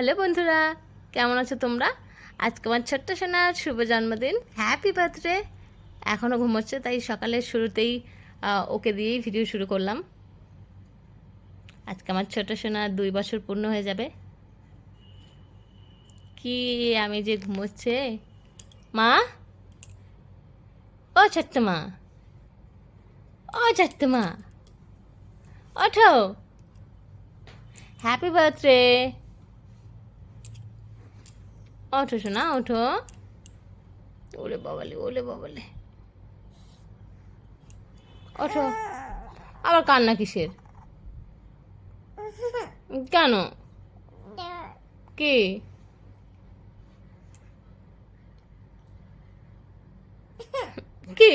Hello বন্ধুরা, কেমন আছো তোমরা? আজকে আমার ছোট্ট সোনার শুভ জন্মদিন। হ্যাপি বার্থডে এখনও ঘুমোচ্ছে, তাই সকালের শুরুতেই ওকে দিয়েই ভিডিও শুরু করলাম। আজকে আমার ছোট সোনার দুই বছর পূর্ণ হয়ে যাবে। কি আমি যে ঘুমোচ্ছে? মা? ও ছোট্ট মা। ও ছোট্ট মা। ওঠো। হ্যাপি বার্থডে ওঠো শোনা ওঠো। ওলে বাবালে ওলে বাবালে। ওঠো। আবার কান্না কিসের? কেন? কি? কি?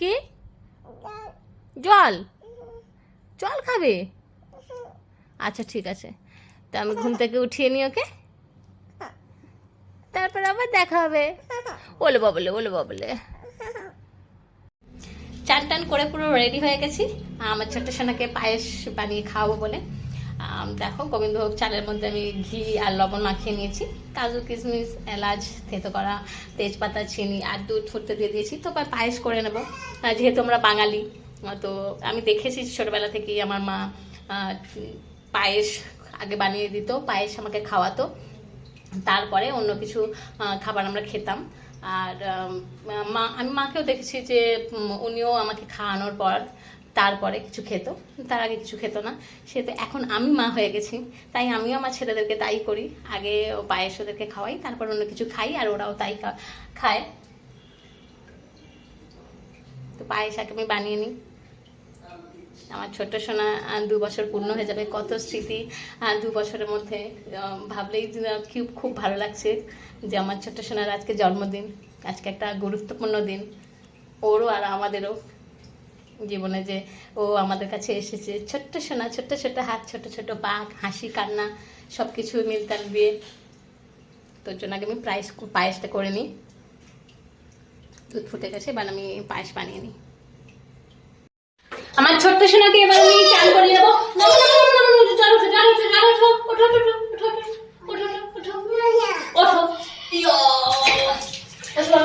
কি? জল? জল খাবে? আচ্ছা ঠিক আছে। তা আমি ঘুম থেকে উঠিয়ে নিই, ওকে? তারপর আবার দেখা হবে। ওলে বাবলে ওলে বাবলে চান টান করে পুরো রেডি হয়ে গেছি। আমার ছোট্ট সোনাকে পায়েস বানিয়ে খাওয়াবো বলে। দেখো, গোবিন্দভোগ চালের মধ্যে আমি ঘি আর লবণ মাখিয়ে নিয়েছি। কাজু, কিশমিশ, এলাচ, থেতো করা তেজপাতা, চিনি আর দুধ ফুটতে দিয়ে দিয়েছি। তো পায়েস করে নেব। যেহেতু আমরা বাঙালি, তো আমি দেখেছি ছোটবেলা থেকেই আমার মা পায়েস আগে বানিয়ে দিত, পায়েস আমাকে খাওয়াতো। তারপরে অন্য কিছু খাবার আমরা খেতাম। আর মা, আমি মাকেও দেখেছি যে উনিও আমাকে খাওয়ানোর পর তারপরে কিছু খেত। তার আগে কিছু খেত না। সে তো এখন আমি মা হয়ে গেছি। তাই আমিও আমার ছেলেদেরকে তাই করি। আগে পায়েস ওদেরকে খাওয়াই, তারপর অন্য কিছু খাই আর ওরাও তাই খায়। তো পায়েস আগে আমি বানিয়ে নিই। আমার ছোট্ট সোনা দু বছর পূর্ণ হয়ে যাবে। কত স্মৃতি দু বছরের মধ্যে ভাবলেই খুব খুব ভালো লাগছে যে আমার ছোট্ট সোনার আজকে জন্মদিন, আজকে একটা গুরুত্বপূর্ণ দিন, ওরও আর আমাদেরও জীবনে যে ও আমাদের কাছে এসেছে। ছোট্ট সোনা, ছোট্ট ছোট্ট হাত ছোট ছোট পাক হাসি, কান্না সব কিছু মিলতাল দিয়ে তোর জন্য আগে আমি প্রাইস পায়েসটা করে নিই। দুধ ফুটে গেছে, এবার আমি পায়েস বানিয়ে নিই। আমার ছোট্ট সোনাকে এবার আমি চান করিয়ে দেবো ওঠো, ওঠো, ওঠো, ইয়ো, ওঠো।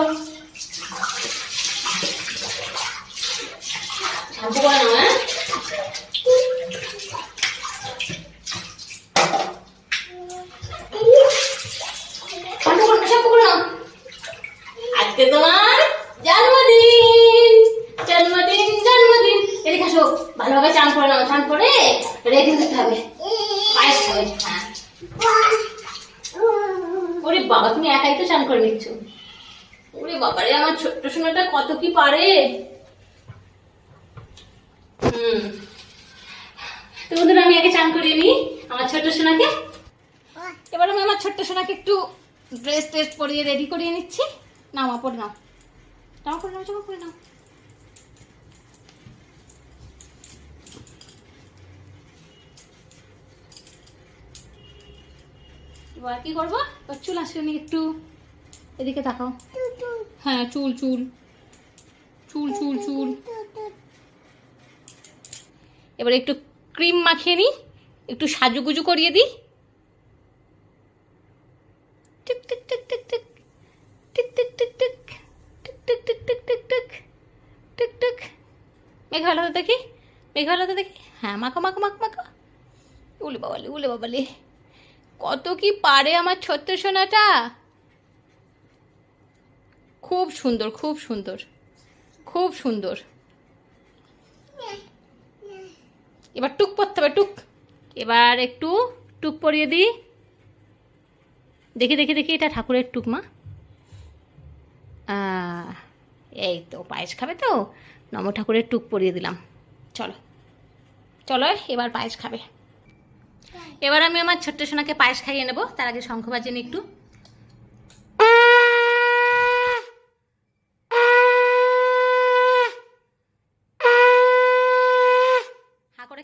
শান্ত করে নাও, হ্যাঁ? শান্ত করে নাও, শান্ত করে নাও। আজকে তোমার জন্মদিন জন্মদিন জন্মদিন এদিকে আসো ভালোভাবে চান করে নাও চান করে রেডি হতে হবে পায়েস খাবে হ্যাঁ ওরে বাবা তুমি একাই নিচ্ছ ওরে বাবারে, আমার ছোট্ট সোনাটা কত কি পারে? তো বন্ধুরা, আমি আগে চান করিয়ে নিই আমার ছোট্ট সোনাকে। এবার আমি আমার ছোট্ট সোনাকে একটু ড্রেস ট্রেস পরিয়ে রেডি করিয়ে নিচ্ছি। নাও মা পরে নাও নাও, জামা নাও। এবার কি করব? চুল আসলে একটু এদিকে তাকাও। হ্যাঁ চুল চুল। চুল চুল চুল। এবার একটু ক্রিম মাখিয়ে নিই একটু সাজুগুজু করিয়ে দিই tick tick tick tick tick. Tick tick tick tick. Tick tick tick tick tick tick. Tick টিক। মেঘ ভালো হতে দেখি। মেঘ ভালো হতে দেখি। হ্যাঁ মাখো মাখো মাখো মাখো। উলে বাবালে উলে বাবালে। কত কি পারে আমার ছোট্ট সোনাটা খুব সুন্দর খুব সুন্দর খুব সুন্দর। এবার টুক পরতে হবে, টুক। এবার একটু টুক পরিয়ে দিই। দেখি দেখি দেখি, এটা ঠাকুরের টুক মা। এই তো পায়েস খাবে তো, নম ঠাকুরের টুক পরিয়ে দিলাম। চলো চলো, এবার পায়েস খাবে। এবার আমি আমার ছোট্ট সোনাকে পায়েস খাইয়ে নেব, তার আগে শঙ্খ বাজিয়ে একটু।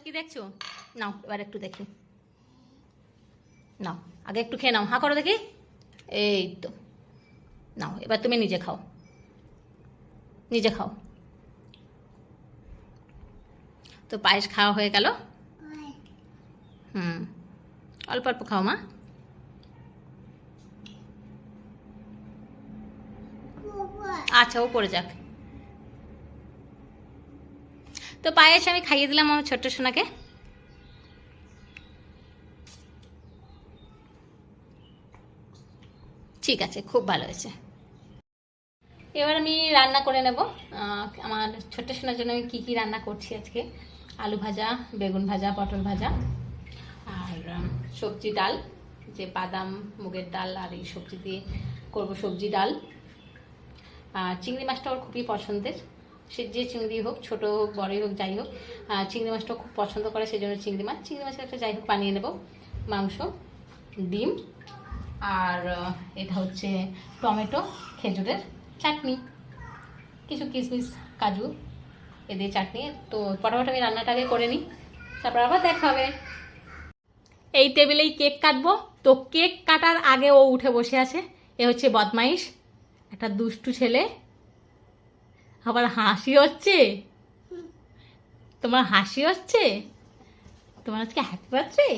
কি দেখছ? নাও, এবার একটু দেখি। নাও, আগে একটু খেয়ে নাও। হা, করো দেখি। এই তো। নাও, এবার তুমি নিজে খাও। নিজে খাও। তো পায়েস খাওয়া হয়ে গেল? হুম। অল্প অল্প খাও, মা। আচ্ছা ও পড়ে যাক। তো পায়েস আমি খাইয়ে দিলাম আমার ছোট্ট সোনাকে। ঠিক আছে, খুব ভালো হয়েছে। এবার আমি রান্না করে নেব। আমার ছোট্ট সোনার জন্য আমি কী কী রান্না করছি আজকে? আলু ভাজা, বেগুন ভাজা, পটল ভাজা, আর সবজি ডাল, যে বাদাম, মুগের ডাল, আর এই সবজি দিয়ে করব সবজি ডাল। আর চিংড়ি মাছটা ওর খুবই পছন্দের। সে যে চিংড়ি হোক, ছোট হোক, বড়ই হোক, যাই হোক চিংড়ি মাছটা খুব পছন্দ করে সেই জন্য চিংড়ি মাছ। চিংড়ি মাছের একটা যাই হোক বানিয়ে নেব। মাংস, ডিম, আর এটা হচ্ছে টমেটো, খেজুরের চাটনি। কিছু কিশমিশ, কাজু এ দিয়ে চাটনি। তো ফটাফট আমি রান্নাটা আগে করে নিই, তারপর আবার দেখা হবে। এই টেবিলেই কেক কাটবো। তো কেক কাটার আগে ও উঠে বসে আছে। এ হচ্ছে বদমাইশ, একটা দুষ্টু ছেলে। আবার হাসি হচ্ছে? তোমার হাসি হচ্ছে? তোমার আজকে হ্যাপি বার্থডে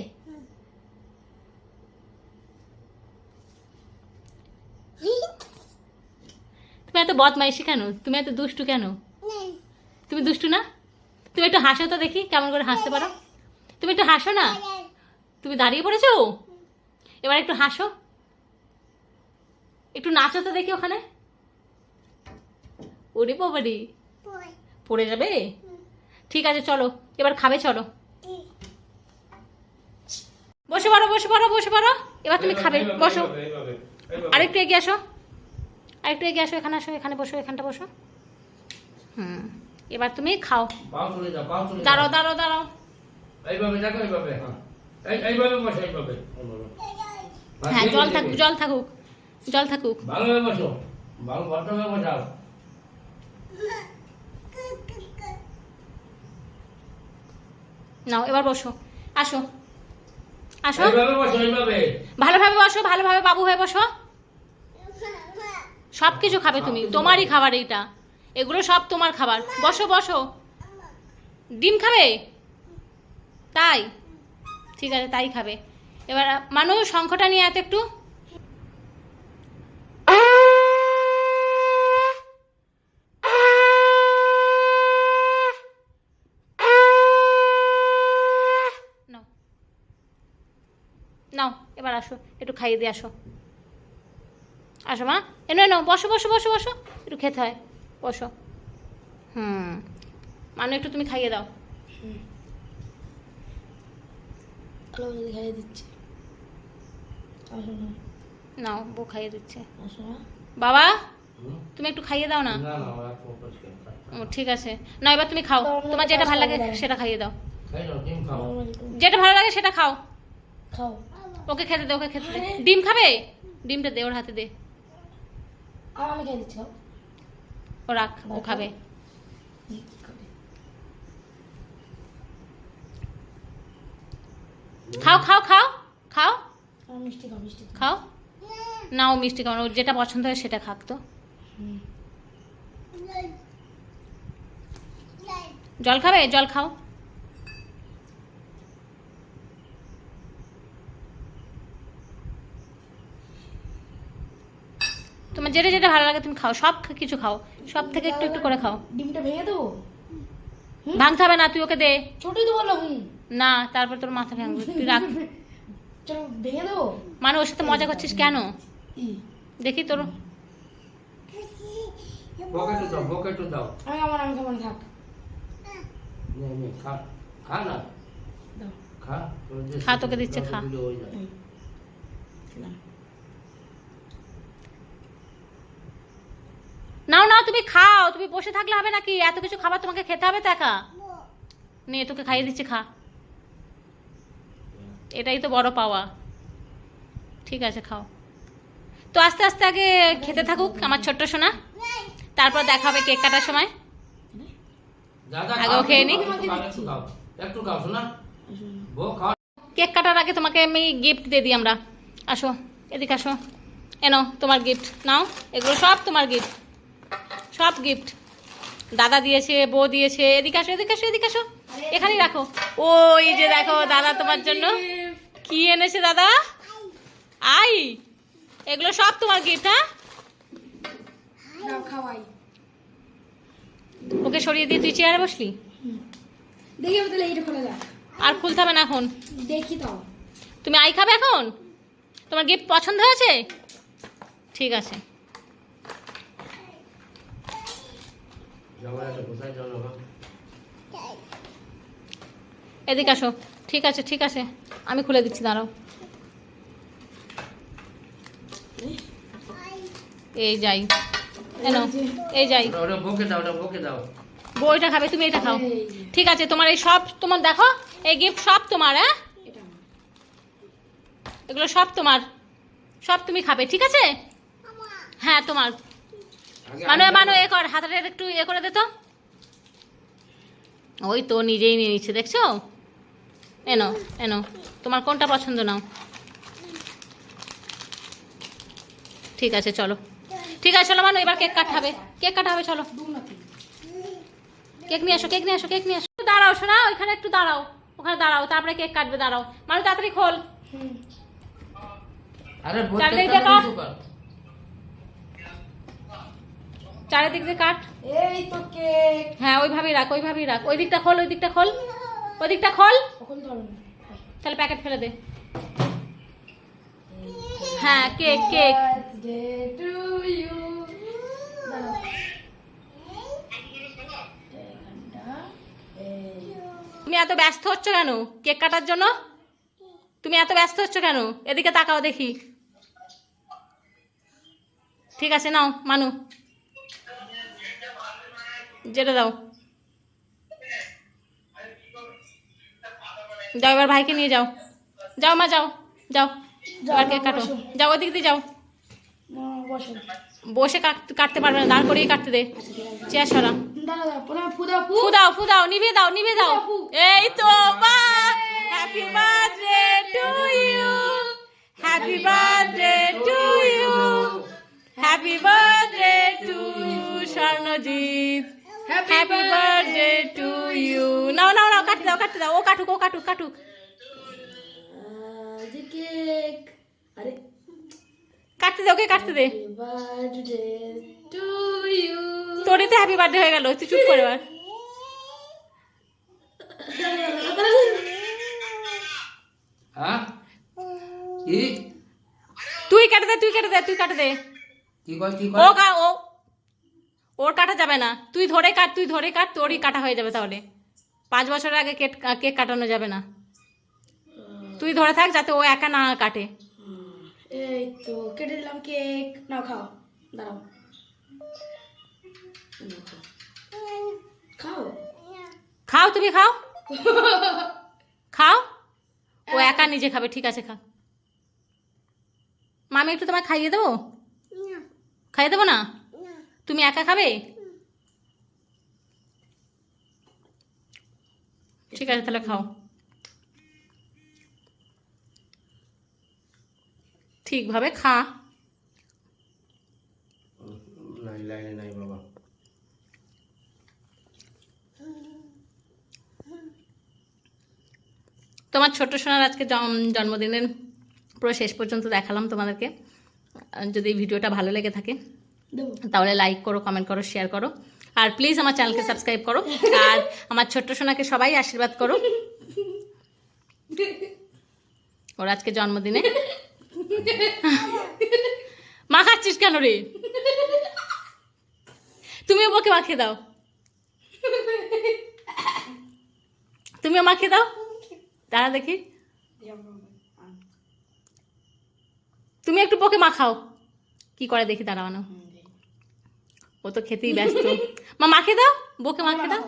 তুমি এত বদমাইশি কেন? তুমি এত দুষ্টু কেন? তুমি দুষ্টু না? তুমি একটু হাসো তো দেখি কেমন করে হাসতে পারো। তুমি একটু হাসো না? তুমি দাঁড়িয়ে পড়েছো? এবার একটু হাসো। একটু নাচো তো দেখি ওখানে। ওরে বাবারি পড়ে। যাবে? ঠিক আছে চলো। এবার খাবে চলো। বসে পড়ো বসে পড়ো বসে পড়ো। এবার তুমি খাবে বসো। আরেকটু এগিয়ে আসো। আরেকটু এগিয়ে আসো এখানে আসো এখানে বসো এখানটা বসো। হুম। এবার তুমি খাও। দাঁড়াও দাঁড়াও দাঁড়াও। এইভাবে দেখো এইভাবে হ্যাঁ। এই এইভাবে বসো এইভাবে। এইভাবে। হ্যাঁ জল থাকুক জল থাকুক জল থাকুক। ভালোভাবে বসো। ভালো ভদ্রভাবে বসাও। নাও এবার বসো। আসো। আসো। ভালোভাবে বসো ভালোভাবে বাবু হয়ে বসো। সব কিছু খাবে তুমি তোমারই খাবার এইটা। এগুলো সব তোমার খাবার। বসো বসো। ডিম খাবে? তাই? ঠিক আছে তাই খাবে। এবার মানুষ শঙ্খটা নিয়ে এত একটু নাও নাও এবার আসো একটু খাইয়ে দিয়ে আসো। আসো মা এনো এনো বসো বসো বসো বসো। একটু খেতে হয় বসো। হুম মানু একটু তুমি খাইয়ে দাও। খাইয়ে দিচ্ছে। নাও বউ খাইয়ে দিচ্ছে। বাবা তুমি একটু খাইয়ে দাও না? না না ওরা খুব পরিষ্কার খায়। ও ঠিক আছে। না এবার তুমি খাও। তোমার যেটা ভালো লাগে সেটা খাইয়ে দাও। যেটা ভালো লাগে সেটা খাও। খাও। ওকে খেতে দে ওকে খেতে দে। ডিম খাবে? ডিমটা দে ওর হাতে দে। ও রাখ ও খাবে। খাও খাও খাও খাও। মিষ্টি খাও মিষ্টি খাও। খাও। না ও মিষ্টি খাও ওর যেটা পছন্দ হয় সেটা খাক তো। জল খাবে? জল খাও। যেটা যেটা ভালো লাগে তুমি খাও সব কিছু খাও। সব থেকে একটু একটু করে খাও। ডিমটা ভেঙে দেবো? ভাঙতে হবে না তুই ওকে দে। ছোটই তো বলল হুম না তারপর তোর মাথা ভাঙবে তুই রাখ। চলো ভেঙে দেবো? মানে ওর সাথে মজা করছিস কেন? দেখি তোর। দাও আমি আমার আমি খাবার থাক নে নে খা। খা না। খা খা, তোকে দিচ্ছে, খা। দিলে হয়ে যায়। হুম। না। নাও নাও তুমি খাও তুমি বসে থাকলে হবে নাকি? এত কিছু খাবার তোমাকে খেতে হবে তো একা? নে তোকে খাইয়ে দিচ্ছি খা। এটাই তো বড় পাওয়া। ঠিক আছে খাও। তো আস্তে আস্তে আগে খেতে থাকুক আমার ছোট্ট সোনা। তারপর দেখা হবে কেক কাটার সময়। দাদা আগে খেয়ে না। কেক কাটার আগে তোমাকে আমি গিফট দিয়ে দিই আমরা। আসো এদিকে আসো। এনো তোমার গিফট নাও এগুলো সব তোমার গিফট সব গিফট দাদা দিয়েছে বউ দিয়েছে এদিকে আসো এদিকে আসো এদিকে আসো। এখানেই রাখো। ওই যে দেখো দাদা তোমার জন্য। কি এনেছে দাদা? আই। এগুলো সব তোমার গিফট হ্যাঁ? ওকে সরিয়ে দিয়ে তুই চেয়ারে বসলি? দেখি তাহলে এইটা খোলা যাক আর খুলতে হবে না এখন? দেখি তো। তুমি আই খাবে এখন? তোমার গিফট পছন্দ হয়েছে? ঠিক আছে। এদিকে আসো। ঠিক আছে ঠিক আছে। আমি খুলে দিচ্ছি দাঁড়াও। এই যাই। এই যাই। ওটা ওটা বকে দাও ওটা বকে দাও। বইটা খাবে তুমি এটা খাও। ঠিক আছে তোমার এই সব তোমার দেখো এই গিফট সব তোমার হ্যাঁ? এগুলো সব তোমার। সব তুমি খাবে ঠিক আছে? হ্যাঁ তোমার। মানু মানু এ কর হাতটা একটু এ করে দে তো। ওই তো নিজেই নিয়ে নিচ্ছে দেখছ? এনো এনো তোমার কোনটা পছন্দ নাও। ঠিক আছে চলো। ঠিক আছে চলো মানু এবার কেক কাটা হবে। কেক কাটা হবে চলো। কেক নিয়ে আসো কেক নিয়ে আসো কেক নিয়ে আসো। দাঁড়াও শোনা ওইখানে একটু দাঁড়াও। ওখানে দাঁড়াও তারপরে কেক কাটবে দাঁড়াও। মানু তাড়াতাড়ি খোল। আরে বলতে চারদিক দিয়ে কাট। এই তো কেক। হ্যাঁ ওইভাবেই রাখ ওইভাবেই রাখ। ওই দিকটা খোল ওই দিকটা খোল। ওই দিকটা খোল। তাহলে প্যাকেট ফেলে দে। হ্যাঁ কেক কেক। তুমি এত ব্যস্ত হচ্ছ কেন? কেক কাটার জন্য? তুমি এত ব্যস্ত হচ্ছ কেন? এদিকে তাকাও দেখি। ঠিক আছে নাও মানু। যেটা দাও। যাও এবার ভাইকে নিয়ে যাও। যাও মা যাও যাও। যাও, এবার কেক কাটো? যাও ওদিক দিয়ে যাও। বসে। কাট- কাটতে পারবে না দাঁড় করিয়ে কাটতে দে। চেয়ার সরা। দাঁড়া দাঁড়া প্রণাম ফুদা ফু। ফু দাও ফু দাও নিভে দাও। নিভে দাও এই তো মা happy birthday to you happy birthday to you happy birthday to Swarnajit. Happy birthday to you নাও নাও নাও কাটতে দাও কাটতে দাও ও কাটুক ও কাটুক কাটুক কেক আরে কাটতে দে ওকে কাটতে দে টু ইউ তোরই তো হ্যাপি বার্থডে হয়ে গেল তুই চুপ করে এবার হ্যাঁ? তুই কাটে দে তুই কাটে দে তুই কাটে দে। কি কয় কি ও কয় কা ও। ওর কাটা যাবে না। তুই ধরে কাট তুই ধরে কাট তোরই কাটা হয়ে যাবে তাহলে। পাঁচ বছরের আগে কেক কেক কাটানো যাবে না। তুই ধরে থাক যাতে ও একা না কাটে। এই তো কেটে দিলাম কেক। নাও খাও দাঁড়াও। খাও। খাও? খাও তুমি খাও। খাও। ও একা নিজে খাবে ঠিক আছে খা। মামি একটু তোমায় খাইয়ে দেবো? খাইয়ে দেবো না? তুমি একা খাবে? ঠিক আছে তাহলে খাও। ঠিকভাবে খা। নাই বাবা। তোমার ছোট সোনার আজকে জন্মদিনের পুরো শেষ পর্যন্ত দেখালাম তোমাদেরকে। যদি ভিডিওটা ভালো লেগে থাকে তাহলে লাইক করো কমেন্ট করো শেয়ার করো। আর প্লিজ আমার চ্যানেলকে সাবস্ক্রাইব করো। আর আমার ছোট্ট সোনাকে সবাই আশীর্বাদ করো। ওর আজকে জন্মদিনে। মা খাচ্ছিস কেন রে? তুমিও বকে মাখিয়ে দাও। তুমিও মাখিয়ে দাও। দাঁড়া দেখি। তুমি একটু বকে মাখাও। কি করে দেখি দাঁড়ানো ও তো খেতেই ব্যস্ত। মা মাখে দাও বকে মাখে দাও।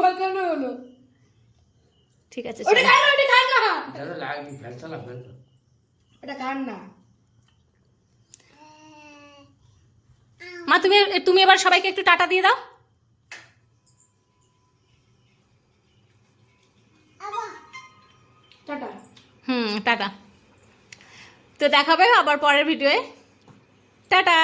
মাখানো হলো। ঠিক আছে ওটা চলো। খান না ওটা খান না। দাদা লাগবে ফেলতে লাগবে না ওটা খান না। মা তুমি তুমি এবার সবাইকে একটু টাটা দিয়ে দাও। তো দেখাবে আবার পরের ভিডিওয়ে। টাটা!